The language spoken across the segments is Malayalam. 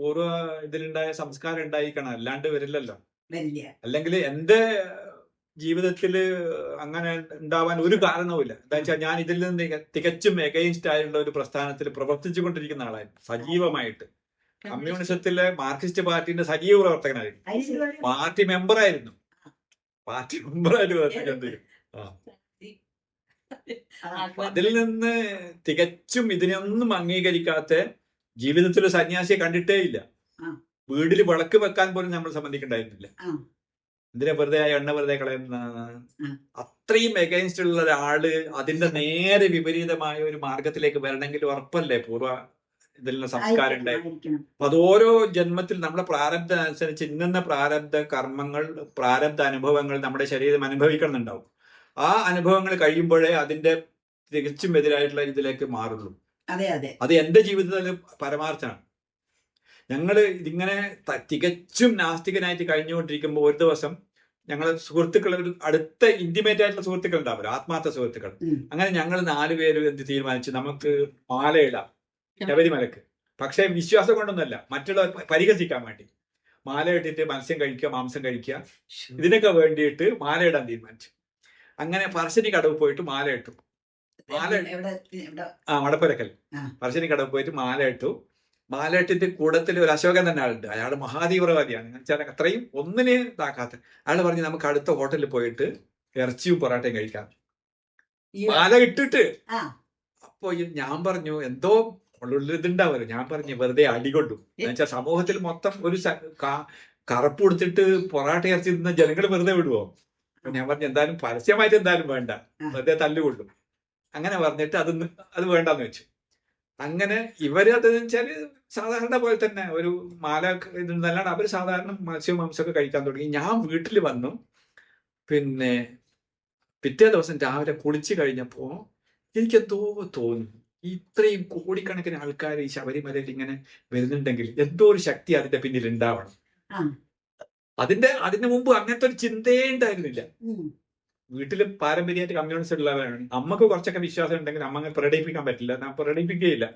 പൂർവ ഇതിലുണ്ടായ സംസ്കാരം ഉണ്ടായിക്കണം അല്ലാണ്ട് വരില്ലല്ലോ. അല്ലെങ്കിൽ എന്റെ ജീവിതത്തിൽ അങ്ങനെ ഉണ്ടാവാൻ ഒരു കാരണവുമില്ല എന്താ വെച്ചാൽ ഞാൻ ഇതിൽ നിന്ന് തിക- തികച്ചും എഗൈൻസ്റ്റ് ആയിട്ടുള്ള ഒരു പ്രസ്ഥാനത്തിൽ പ്രവർത്തിച്ചു കൊണ്ടിരിക്കുന്ന ആളായിരുന്നു. സജീവമായിട്ട്. കമ്മ്യൂണിസത്തിലെ മാർക്സിസ്റ്റ് പാർട്ടിന്റെ സജീവ പ്രവർത്തകനായിരുന്നു. പാർട്ടി മെമ്പറായിരുന്നു. പാർട്ടി മെമ്പറായിട്ട് അതിൽ നിന്ന് തികച്ചും ഇതിനൊന്നും അംഗീകരിക്കാത്ത ജീവിതത്തിൽ ഒരു സന്യാസിയെ കണ്ടിട്ടേ ഇല്ല. വീടിൽ വിളക്ക് വെക്കാൻ പോലും നമ്മൾ സമ്മതിക്കണ്ടായിരുന്നില്ല ആ. എന്തിനാ വെറുതെ ആ എണ്ണ വെറുതെ കളയുന്ന. അത്രയും എഗൈൻസ്റ്റ് ഉള്ള ഒരാൾ അതിന്റെ നേരെ വിപരീതമായ ഒരു മാർഗത്തിലേക്ക് വരണമെങ്കിൽ ഉറപ്പല്ലേ? പൂർവ ഇതിലുള്ള സംസ്കാരം ഉണ്ടായി. അപ്പൊ അത് ഓരോ ജന്മത്തിൽ നമ്മുടെ പ്രാരബ്ധം അനുസരിച്ച് ഇന്നുന്ന പ്രാരബ്ധ കർമ്മങ്ങൾ പ്രാരബ്ധ അനുഭവങ്ങൾ നമ്മുടെ ശരീരം അനുഭവിക്കണമെന്നുണ്ടാവും. ആ അനുഭവങ്ങൾ കഴിയുമ്പോഴേ അതിന്റെ തികച്ചും എതിരായിട്ടുള്ള ഇതിലേക്ക് മാറുള്ളൂ. അതെ അതെ. അത് എന്റെ ജീവിതത്തിൽ പരമാർത്ഥമാണ്. ഞങ്ങൾ ഇതിങ്ങനെ തികച്ചും നാസ്തികനായിട്ട് കഴിഞ്ഞുകൊണ്ടിരിക്കുമ്പോൾ ഒരു ദിവസം ഞങ്ങൾ സുഹൃത്തുക്കൾ ഒരു അടുത്ത ഇന്റിമേറ്റ് ആയിട്ടുള്ള സുഹൃത്തുക്കൾ ഉണ്ടാവില്ല ആത്മാർത്ഥ സുഹൃത്തുക്കൾ. അങ്ങനെ ഞങ്ങൾ നാലുപേരും എന്ത് തീരുമാനിച്ചു? നമുക്ക് മാലയിടാം ശബരിമലക്ക്. പക്ഷെ വിശ്വാസം കൊണ്ടൊന്നുമല്ല മറ്റുള്ളവർ പരിഹസിക്കാൻ വേണ്ടി. മാല ഇട്ടിട്ട് മത്സ്യം കഴിക്കുക മാംസം കഴിക്കുക. ഇതിനൊക്കെ വേണ്ടിയിട്ട് ഇടാൻ തീരുമാനിച്ചു. അങ്ങനെ പറശ്ശിനി കടവ് പോയിട്ട് മാല ഇട്ടു. മാല ആ മടപ്പുരക്കൽ. പറശ്ശിനി കടവ് പോയിട്ട് മാല ഇട്ടു. മാല ഇട്ടിട്ട് കൂടത്തിൽ ഒരു അശോകൻ തന്നെ ആളുണ്ട്. അയാൾ മഹാതീവ്രവാദിയാണ്. എന്ന് വെച്ചാൽ അത്രയും ഒന്നിനെയും ഇതാക്കാത്ത അയാൾ പറഞ്ഞു നമുക്ക് അടുത്ത ഹോട്ടലിൽ പോയിട്ട് ഇറച്ചിയും പൊറാട്ടയും കഴിക്കാം. മാല ഇട്ടിട്ട്. അപ്പൊ ഞാൻ പറഞ്ഞു എന്തോ ഉള്ളിൽ ഇതുണ്ടാവുമല്ലോ. ഞാൻ പറഞ്ഞു വെറുതെ അടികൊണ്ടു എന്നുവെച്ചാൽ സമൂഹത്തിൽ മൊത്തം ഒരു കറുപ്പ് കൊടുത്തിട്ട് പൊറാട്ട ഇറച്ചി തിന്ന ജനങ്ങൾ വെറുതെ വിടുവോ? ഞാൻ പറഞ്ഞു എന്തായാലും പരസ്യമായിട്ട് എന്തായാലും വേണ്ട. വെറുതെ തല്ലുകൊള്ളു. അങ്ങനെ പറഞ്ഞിട്ട് അത് അത് വേണ്ടെന്ന് വെച്ചു. അങ്ങനെ ഇവർ അത് വെച്ചാൽ സാധാരണ പോലെ തന്നെ ഒരു മാല ഇതെന്നല്ലാണ്ട് അവർ സാധാരണ മത്സ്യവും മാംസമൊക്കെ കഴിക്കാൻ തുടങ്ങി. ഞാൻ വീട്ടിൽ വന്നു. പിന്നെ പിറ്റേ ദിവസം രാവിലെ കുളിച്ചു കഴിഞ്ഞപ്പോ എനിക്കെന്തോ തോന്നി. ഇത്രയും കോടിക്കണക്കിന് ആൾക്കാർ ഈ ശബരിമലയിൽ ഇങ്ങനെ വരുന്നുണ്ടെങ്കിൽ എന്തോ ഒരു ശക്തി അതിന്റെ പിന്നിൽ ഉണ്ടാവണം. അതിന്റെ അതിന് മുമ്പ് അങ്ങനത്തെ ഒരു ചിന്തയേ ഉണ്ടായിരുന്നില്ല. വീട്ടിൽ പാരമ്പര്യമായിട്ട് കമ്മ്യൂണിസ്റ്റ് ഉള്ളവരാണ്. അമ്മയ്ക്ക് കുറച്ചൊക്കെ വിശ്വാസം ഉണ്ടെങ്കിൽ അമ്മ അങ്ങനെ പ്രകടിപ്പിക്കാൻ പറ്റില്ല. ഞാൻ പ്രകടിപ്പിക്കുകയില്ല.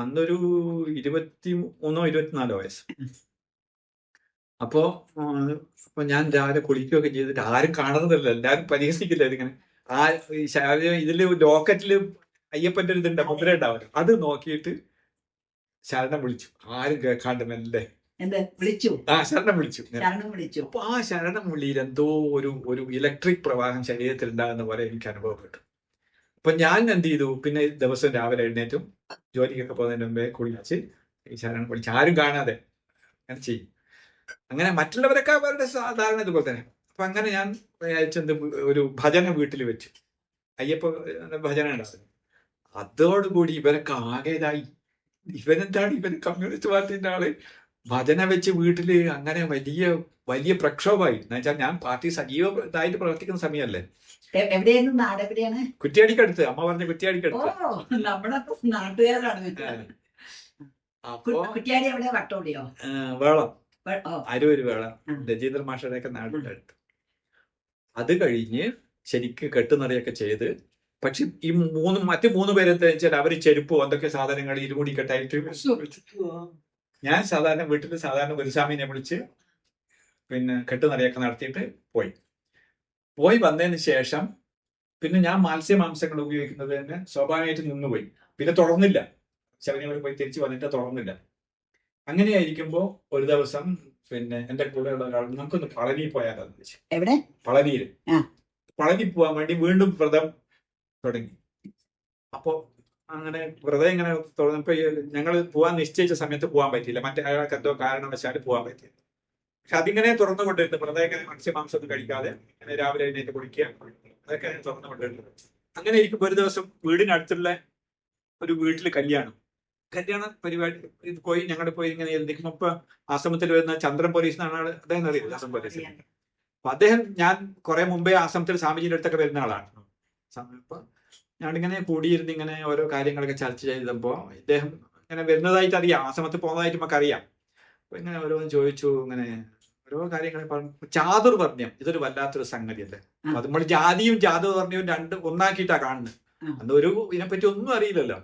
അന്നൊരു ഇരുപത്തി മൂന്നോ ഇരുപത്തിനാലോ വയസ്സ്. അപ്പോ അപ്പൊ ഞാൻ രാവിലെ കുളിക്കുകയൊക്കെ ചെയ്തിട്ട് ആരും കാണുന്നതല്ല. എല്ലാരും പരിഹസിക്കില്ല ഇതിങ്ങനെ. ആ ഇതിൽ ലോക്കറ്റിൽ അയ്യപ്പന്റെ ഒരു ഇതുണ്ട് മുദ്ര ഉണ്ടാവില്ല. അത് നോക്കിയിട്ട് ശരണം വിളിച്ചു. ആരും കേൾക്കാണ്ട് മെല്ലെ. എന്ത്? വിളിച്ചു. ആ ശരണം വിളിച്ചു. ഇങ്ങനെ. ശരണം വിളിച്ചു. അപ്പൊ ആ ശരണം വിളിയിൽ എന്തോ ഒരു ഒരു ഇലക്ട്രിക് പ്രവാഹം ശരീരത്തിൽ ഉണ്ടാകുന്ന പോലെ എനിക്ക് അനുഭവപ്പെട്ടു. അപ്പൊ ഞാൻ എന്ത് ചെയ്തു? പിന്നെ ദിവസം രാവിലെ എഴുന്നേറ്റും ജോലിക്കൊക്കെ പോകുന്നതിന് മുമ്പേ കുളിച്ച് ഈ ശരണം വിളിച്ച്. ആരും കാണാതെ അങ്ങനെ ചെയ്യും. അങ്ങനെ മറ്റുള്ളവരൊക്കെ അവരുടെ സാധാരണ ഇതുപോലെ തന്നെ. അപ്പൊ അങ്ങനെ ഞാൻ വിചാരിച്ചെന്ത് ഒരു ഭജന വീട്ടിൽ വെച്ചു. അയ്യപ്പ ഭജന ഉണ്ടായിരുന്നു. അതോടുകൂടി ഇവരൊക്കെ ആകേതായി. ഇവരെന്താണ് ഇവനെന്താണ് ഇവൻ കമ്മ്യൂണിസ്റ്റ് പാർട്ടിന്റെ ആൾ? ഭജന വെച്ച് വീട്ടിൽ അങ്ങനെ വലിയ വലിയ പ്രക്ഷോഭമായി. എന്ന് വെച്ചാൽ ഞാൻ പാർട്ടി സജീവ ഇതായിട്ട് പ്രവർത്തിക്കുന്ന സമയമല്ലേ എ- എവിടെയായിരുന്നു നാട് എവിടെയാണ്? കുറ്റിയാടിക്കടുത്ത്. അമ്മ പറഞ്ഞ കുറ്റിയാടിക്കടുത്ത്. നമ്മുടെ നാട്ടുകാരാണ്. അപ്പോ കുറ്റിയാടി എവിടെ വട്ടോടിയോ? വേളം. അരൂര് വേളം. രജീന്ദ്ര മാഷയുടെ ഒക്കെ നാടിന്റെ അടുത്ത്. അത് കഴിഞ്ഞ് ശരിക്ക് കെട്ടുനിറയൊക്കെ ചെയ്ത് പക്ഷെ ഈ മൂന്ന് മറ്റു മൂന്ന് പേരെന്താ വെച്ചാൽ അവർ ചെരുപ്പോ എന്തൊക്കെ സാധനങ്ങൾ ഇരുമുടി കെട്ടായിട്ട് ഞാൻ സാധാരണ വീട്ടിൽ സാധാരണ ഗുരുസ്വാമിനെ വിളിച്ച് പിന്നെ കെട്ടുനിറയൊക്കെ നടത്തിയിട്ട് പോയി. പോയി വന്നതിന് ശേഷം പിന്നെ ഞാൻ മത്സ്യമാംസങ്ങൾ ഉപയോഗിക്കുന്നത് തന്നെ സ്വാഭാവികമായിട്ട് നിന്നുപോയി. പിന്നെ തുടർന്നില്ല. ശബരിമല പോയി തിരിച്ചു വന്നിട്ട് തുടർന്നില്ല. അങ്ങനെയായിരിക്കുമ്പോ ഒരു ദിവസം പിന്നെ എന്റെ കൂടെ ഉള്ള ഒരാൾ നമുക്കൊന്ന് പളനി പോയാലെന്ന് വെച്ചു എവിടെ? പളനിയിൽ. പളനി പോവാൻ വേണ്ടി വീണ്ടും വ്രതം തുടങ്ങി. അപ്പോ അങ്ങനെ വെറുതെ ഇങ്ങനെ തുടർന്നപ്പോ ഞങ്ങൾ പോവാൻ നിശ്ചയിച്ച സമയത്ത് പോകാൻ പറ്റിയില്ല. മറ്റേ അയാൾക്ക് എന്തോ കാരണവശാൽ പോകാൻ പറ്റിയില്ല. പക്ഷെ അതിങ്ങനെ തുറന്നുകൊണ്ടിരുന്നു വെറുതെ ഇങ്ങനെ മത്സ്യമാംസം ഒന്നും കഴിക്കാതെ ഇങ്ങനെ രാവിലെ എഴുന്നേറ്റ് കുടിക്കുക അതൊക്കെ തുറന്നുകൊണ്ടിരുന്നു അങ്ങനെ ഇരിക്കുമ്പോൾ ഒരു ദിവസം വീടിനടുത്തുള്ള ഒരു വീട്ടിൽ കല്യാണം. കല്യാണ പരിപാടി ഇത് പോയി ഞങ്ങളുടെ പോയി ഇങ്ങനെ നിൽക്കുമ്പോ ഇപ്പൊ ആശ്രമത്തിൽ വരുന്ന ചന്ദ്രൻ പോലീസ് എന്നാണ് ആൾ. അദ്ദേഹം അറിയില്ല ആശ്രമ പോലീസ്? അപ്പൊ അദ്ദേഹം ഞാൻ കുറെ മുമ്പേ ആശ്രമത്തിൽ സ്വാമിജിയുടെ അടുത്തൊക്കെ വരുന്ന ആളാണ്. അപ്പൊ ഞാനിങ്ങനെ കൂടിയിരുന്ന് ഇങ്ങനെ ഓരോ കാര്യങ്ങളൊക്കെ ചർച്ച ചെയ്തപ്പോ ഇദ്ദേഹം ഇങ്ങനെ വരുന്നതായിട്ട് അറിയാം. ആശ്രമത്തിൽ പോകുന്നതായിട്ട് നമുക്ക് അറിയാം അപ്പൊ ഇങ്ങനെ ഓരോന്ന് ചോദിച്ചു ഇങ്ങനെ ഓരോ കാര്യങ്ങൾ പറഞ്ഞു. ചാതുർ പറഞ്ഞു ഇതൊരു വല്ലാത്തൊരു സംഗതി അല്ലേ? അത് നമ്മൾ ജാതിയും ചാതുർവർണ്യവും രണ്ട് ഒന്നാക്കിയിട്ടാ കാണുന്നത്. അന്ന് ഒരു ഇതിനെപ്പറ്റി ഒന്നും അറിയില്ലല്ലോ.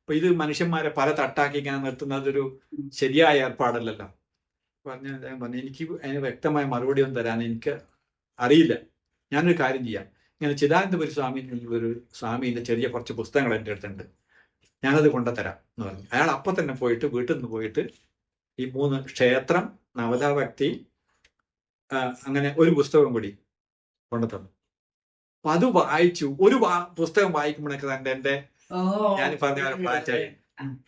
അപ്പൊ ഇത് മനുഷ്യന്മാരെ പല തട്ടാക്കി ഇങ്ങനെ നിർത്തുന്നത് ഒരു ശരിയായ ഏർപ്പാടല്ലല്ലോ. പറഞ്ഞ പറഞ്ഞു എനിക്ക് അതിന് വ്യക്തമായ മറുപടി ഒന്നും തരാൻ എനിക്ക് അറിയില്ല. ഞാനൊരു കാര്യം ചെയ്യാം. ഇങ്ങനെ ചിദാനന്ദപുരി സ്വാമി ഒരു സ്വാമിന്റെ ചെറിയ കുറച്ച് പുസ്തകങ്ങൾ എന്റെ അടുത്തുണ്ട്. ഞാനത് കൊണ്ടുതരാം എന്ന് പറഞ്ഞു. അയാൾ അപ്പം തന്നെ പോയിട്ട് വീട്ടിൽ നിന്ന് പോയിട്ട് ഈ മൂന്ന് ക്ഷേത്രം നവതാഭക്തി അങ്ങനെ ഒരു പുസ്തകം കൂടി കൊണ്ടുതന്നു. അപ്പൊ അത് വായിച്ചു. ഒരു പുസ്തകം വായിക്കുമ്പോഴൊക്കെ തന്നെ എന്റെ ഓ ഞാൻ പറഞ്ഞ പോലെ ഫ്ലാറ്റായി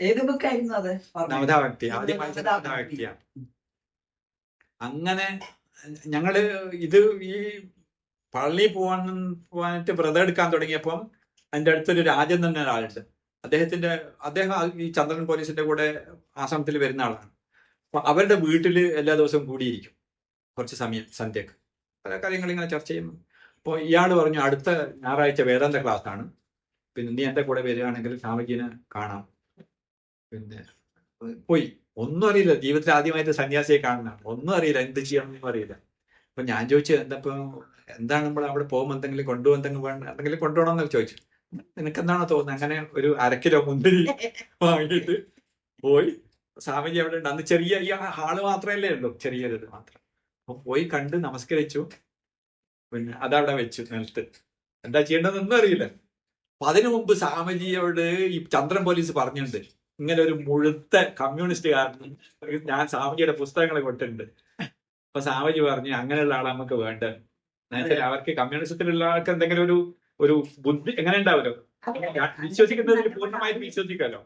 ഏത് ബുക്കായിരുന്നു അത്? നവതാഭക്തി നവതാഭക്തിയാണ് അങ്ങനെ ഞങ്ങൾ ഇത് ഈ പള്ളി പോവാൻ പോവാനായിട്ട് വ്രതം എടുക്കാൻ തുടങ്ങിയപ്പം എന്റെ അടുത്തൊരു രാജൻ തന്നെ ഒരാളുണ്ട്. അദ്ദേഹത്തിന്റെ അദ്ദേഹം ഈ ചന്ദ്രൻ പോലീസിന്റെ കൂടെ ആശ്രമത്തിൽ വരുന്ന ആളാണ്. അപ്പൊ അവരുടെ വീട്ടിൽ എല്ലാ ദിവസവും കൂടിയിരിക്കും. കുറച്ച് സമയം സന്ധ്യക്ക് പല കാര്യങ്ങൾ ഇങ്ങനെ ചർച്ച ചെയ്യുന്നു. അപ്പോൾ ഇയാൾ പറഞ്ഞു അടുത്ത ഞായറാഴ്ച വേദാന്ത ക്ലാസ് ആണ്. പിന്നെ നീ എന്റെ കൂടെ വരികയാണെങ്കിൽ സ്വാമിജിനെ കാണാം. പിന്നെ പോയി. ഒന്നും അറിയില്ല. ജീവിതത്തിൽ ആദ്യമായിട്ട് സന്യാസിയെ കാണുന്നതാണ്. ഒന്നും അറിയില്ല. എന്ത് ചെയ്യണമെന്നും അറിയില്ല. അപ്പൊ ഞാൻ ചോദിച്ചു എന്താ എന്താണ് നമ്മൾ അവിടെ പോകുമ്പോൾ എന്തെങ്കിലും കൊണ്ടുപോകും എന്തെങ്കിലും വേണം എന്തെങ്കിലും കൊണ്ടുപോകണം എന്നൊക്കെ ചോദിച്ചു. നിനക്ക് എന്താണോ തോന്നുന്നത്? അങ്ങനെ ഒരു അരക്കിലോ കിലോ മുന്തിരി വാങ്ങിയിട്ട് പോയി. സ്വാമിജി അവിടെ ഉണ്ട്. അന്ന് ചെറിയ ഈ ഹാൾ മാത്രമല്ലേ ഉള്ളൂ ചെറിയൊരു ഇത് മാത്രം. അപ്പൊ പോയി കണ്ട് നമസ്കരിച്ചു. പിന്നെ അതവിടെ വെച്ചു നിലത്ത്. എന്താ ചെയ്യേണ്ടതെന്നൊന്നും അറിയില്ല. അപ്പൊ അതിനു മുമ്പ് സ്വാമിജിയോട് ഈ ചന്ദ്രൻ പോലീസ് പറഞ്ഞിട്ടുണ്ട്. ഇങ്ങനെ ഒരു മുഴുത്ത കമ്മ്യൂണിസ്റ്റുകാരൻ ഞാൻ സ്വാമിജിയുടെ പുസ്തകങ്ങൾ കൊണ്ടുണ്ട് അപ്പൊ സാവജി പറഞ്ഞു അങ്ങനെയുള്ള ആളെ നമുക്ക് വേണ്ടത്. എന്നുവെച്ചാൽ അവർക്ക് കമ്മ്യൂണിസത്തിലുള്ള ആൾക്ക് എന്തെങ്കിലും ഒരു ഒരു ബുദ്ധി എങ്ങനെ ഉണ്ടാവല്ലോ? വിശ്വസിക്കുന്നതിൽ പൂർണമായിട്ട് വിശ്വസിക്കാമല്ലോ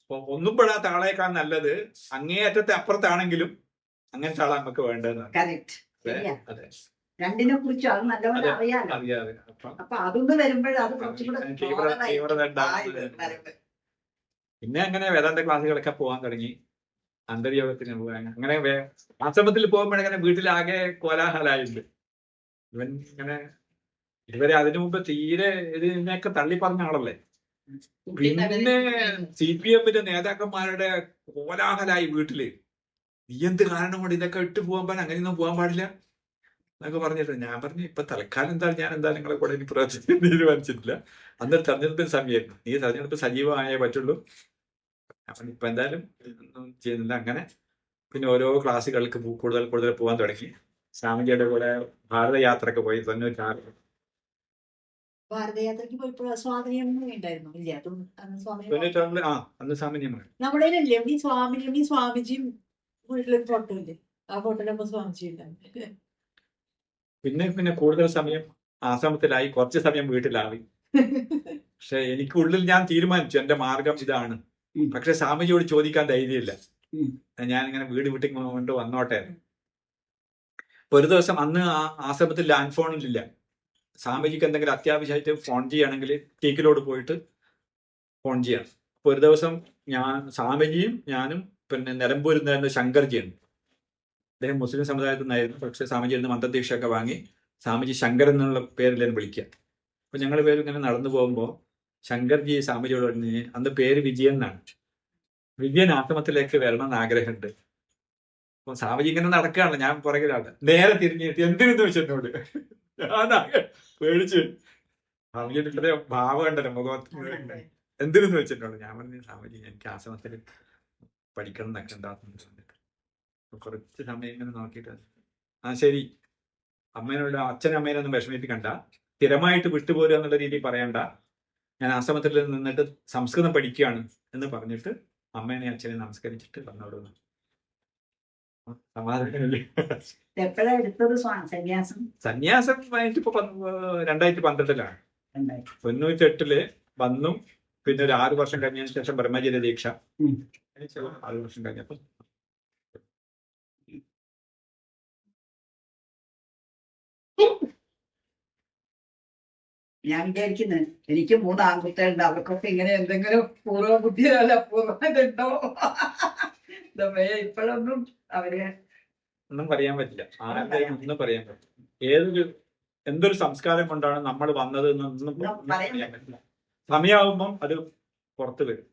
അപ്പൊ ഒന്നും പെടാത്ത ആളേക്കാൾ നല്ലത് അങ്ങേയറ്റത്തെ അപ്പുറത്താണെങ്കിലും അങ്ങനത്തെ ആളെ നമുക്ക് വേണ്ടത് രണ്ടിനെ കുറിച്ച് അത് നല്ലപോലെ. അറിയാലോ. അപ്പൊ അതൊന്ന് വരുമ്പോഴേ അത് കുറച്ചുകൂടെ പിന്നെ അങ്ങനെ വേദാന്ത ക്ലാസ്സുകളൊക്കെ പോകാൻ തുടങ്ങി. അന്തർയോഗത്തിന് പോകാൻ. അങ്ങനെ ആശ്രമത്തിൽ പോകുമ്പോഴങ്ങനെ വീട്ടിലാകെ കോലാഹലായിട്ടുണ്ട് ഇവൻ ഇങ്ങനെ ഇതുവരെ അതിനു മുമ്പ് തീരെ ഇതിനെയൊക്കെ തള്ളി പറഞ്ഞ ആളല്ലേ? പിന്നെ സി പി എമ്മിന്റെ നേതാക്കന്മാരുടെ കോലാഹലായി വീട്ടിൽ. നീ എന്ത് കാരണം കൊണ്ട് ഇതൊക്കെ ഇട്ട് പോകാൻ പാടില്ല? അങ്ങനെയൊന്നും പോകാൻ പാടില്ല? എന്നൊക്കെ പറഞ്ഞിട്ട് ഞാൻ പറഞ്ഞു ഇപ്പൊ തൽക്കാലം എന്താ ഞാൻ എന്താ നിങ്ങളെ കൂടെ ഇനി പ്രവർത്തിച്ച് തീരുമാനിച്ചിട്ടില്ല? അന്ന് തെരഞ്ഞെടുപ്പിന് സമയമായിരുന്നു നീ തെരഞ്ഞെടുപ്പ് സജീവമായേ പറ്റുള്ളൂ. ഞാൻ ഇപ്പം എന്തായാലും ഇതൊന്നും ചെയ്യുന്നില്ല. അങ്ങനെ പിന്നെ ഓരോ ക്ലാസ്സുകൾക്ക് കൂടുതൽ കൂടുതൽ പോകാൻ തുടങ്ങി. സ്വാമിജിയുടെ കൂടെ ഭാരതയാത്രക്ക് പോയി. തൊണ്ണൂറ്റാറ്. ഭാരതയാത്രയ്ക്ക് പോയപ്പോൾ ഉണ്ടായിരുന്നു ഇല്ല? തൊണ്ണൂറ്റാറിൽ ആ അന്ന് സ്വാമിനിയമാണ് നമ്മുടെ ഇല്ലേ ഈ സ്വാമിനും ഈ സ്വാമിജിയും വീട്ടിലൊരു ഫോട്ടോ ഇല്ലേ ആ ഫോട്ടോയിലൊപ്പം സ്വാമിജി ഉണ്ടായിരുന്നു. പിന്നെ പിന്നെ കൂടുതൽ സമയം ആശ്രമത്തിലായി. കുറച്ച് സമയം വീട്ടിലായി. പക്ഷെ എനിക്ക് ഉള്ളിൽ ഞാൻ തീരുമാനിച്ചു. എന്റെ മാർഗം ഇതാണ്. പക്ഷെ സ്വാമിജിയോട് ചോദിക്കാൻ ധൈര്യമില്ല. ഞാൻ ഇങ്ങനെ വീട് വീട്ടിൽ കൊണ്ട് വന്നോട്ടെ. അപ്പൊ ഒരു ദിവസം അന്ന് ആ ആശ്രമത്തിൽ ലാൻഡ് ഫോണിലില്ല. സ്വാമിജിക്ക് എന്തെങ്കിലും അത്യാവശ്യമായിട്ട് ഫോൺ ചെയ്യുകയാണെങ്കിൽ ടീക്കിലോട് പോയിട്ട് ഫോൺ ചെയ്യാം അപ്പൊ ഒരു ദിവസം ഞാൻ സ്വാമിജിയും ഞാനും പിന്നെ നിലമ്പൂരിൽ നിന്നായിരുന്നു ശങ്കർജിയാണ് അദ്ദേഹം മുസ്ലിം സമുദായത്തിൽ നിന്നായിരുന്നു പക്ഷെ സ്വാമിജി ഇരുന്ന് മന്ത്രദീക്ഷയൊക്കെ വാങ്ങി സ്വാമിജി ശങ്കർ എന്നുള്ള പേരിലാണ് വിളിക്കുക. അപ്പൊ ഞങ്ങൾ പേര് ഇങ്ങനെ നടന്നു പോകുമ്പോൾ ശങ്കർജി സ്വാമിജിയോട് പറഞ്ഞ് അന്ന് പേര് വിജയൻ എന്നാണ്. വിജയൻ ആശ്രമത്തിലേക്ക് വരണം എന്ന് ആഗ്രഹമുണ്ട്. അപ്പൊ സ്വാമിജി ഇങ്ങനെ നടക്കുകയാണ് ഞാൻ പുറകിലാണ് നേരെ തിരിഞ്ഞിട്ട് എന്തിനു വെച്ചു എന്നോട്? പേടിച്ചു. സ്വാമിജിയുടെ ഭാവം ഉണ്ടല്ലോ മുഖത്ത് എന്തിനു വെച്ചിട്ടുണ്ട് ഞാൻ പറഞ്ഞു സ്വാമിജി എനിക്ക് ആശ്രമത്തിൽ പഠിക്കണം എന്നൊക്കെ ഉണ്ടാകുന്നു കുറച്ച് സമയം ഇങ്ങനെ നോക്കിയിട്ട് ആ ശരി. അമ്മേനോട് അച്ഛനും അമ്മേനൊന്നും വിഷമിപ്പിക്കണ്ട. സ്ഥിരമായിട്ട് വിട്ടുപോരുക എന്നുള്ള രീതിയിൽ പറയണ്ട. ഞാൻ ആശ്രമത്തിൽ നിന്നിട്ട് സംസ്കൃതം പഠിക്കുകയാണ് എന്ന് പറഞ്ഞിട്ട് അമ്മേനെ അച്ഛനെ നമസ്കരിച്ചിട്ട് എടുത്തത് സന്യാസം സന്യാസം? ആയിട്ട് ഇപ്പൊ രണ്ടായിരത്തി പന്ത്രണ്ടിലാണ്. തൊണ്ണൂറ്റി എട്ടിൽ വന്നു. പിന്നെ ഒരു ആറു വർഷം കഴിഞ്ഞതിന് ശേഷം ബ്രഹ്മചര്യ ദീക്ഷ. ആറ് വർഷം കഴിഞ്ഞപ്പോ ഞാൻ വിചാരിക്കുന്നത് എനിക്ക് മൂന്ന് ആൺകുട്ടികളുണ്ട് അവർക്കൊക്കെ ഇങ്ങനെ എന്തെങ്കിലും പൂർവ ബുദ്ധി അല്ല പൂർവതുണ്ടോ ഇപ്പോഴൊന്നും അവർ ഒന്നും പറയാൻ പറ്റില്ല. ആരുടെയും ഒന്നും പറയാൻ പറ്റില്ല. ഏതൊരു എന്തൊരു സംസ്കാരം കൊണ്ടാണ് നമ്മൾ വന്നത് എന്നൊന്നും പറയാൻ പറ്റില്ല. സമയമാകുമ്പം അത് പുറത്തു വരും.